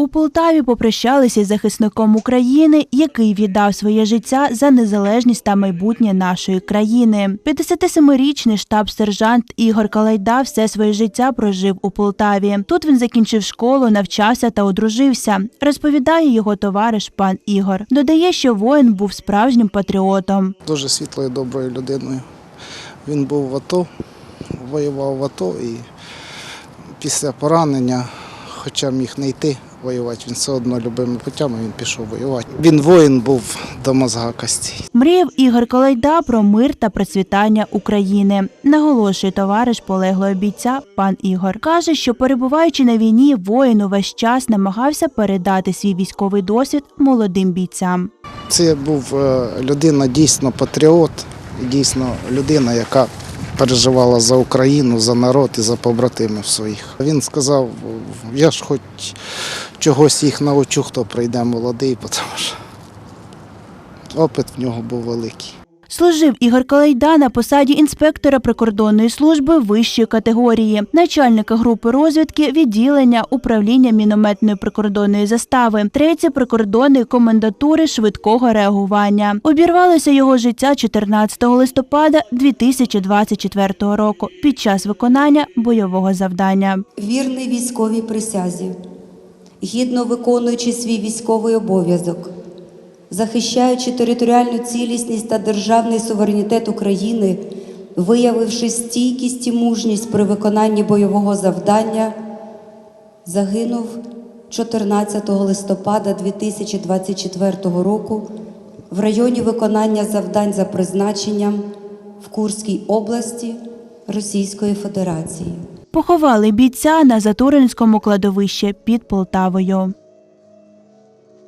У Полтаві попрощалися із захисником України, який віддав своє життя за незалежність та майбутнє нашої країни. 57-річний штаб-сержант Ігор Калайда все своє життя прожив у Полтаві. Тут він закінчив школу, навчався та одружився. Розповідає його товариш пан Ігор. Додає, що воїн був справжнім патріотом. дуже світлою, доброю людиною. Він був в АТО, воював в АТО і після поранення, хоча міг не йти воювати, він все одно любими путями він пішов воювати. Він воїн був до мозга костей. Мріяв Ігор Калайда про мир та процвітання України. Наголошує товариш полеглого бійця пан Ігор. Каже, що перебуваючи на війні, воїн увесь час намагався передати свій військовий досвід молодим бійцям. Це був е, людина дійсно патріот, дійсно людина, яка переживала за Україну, за народ і за побратимів своїх. Він сказав, я ж хоч чогось їх научу, хто прийде молодий, тому що опит в нього був великий. Служив Ігор Калайда на посаді інспектора прикордонної служби вищої категорії, начальника групи розвідки відділення управління мінометної прикордонної застави, третє прикордонної комендатури швидкого реагування. Обірвалося його життя 14 листопада 2024 року під час виконання бойового завдання. вірний військовій присязі, гідно виконуючи свій військовий обов'язок, захищаючи територіальну цілісність та державний суверенітет України, виявивши стійкість і мужність при виконанні бойового завдання, загинув 14 листопада 2024 року в районі виконання завдань за призначенням в Курській області Російської Федерації. Поховали бійця на Затуринському кладовищі під Полтавою.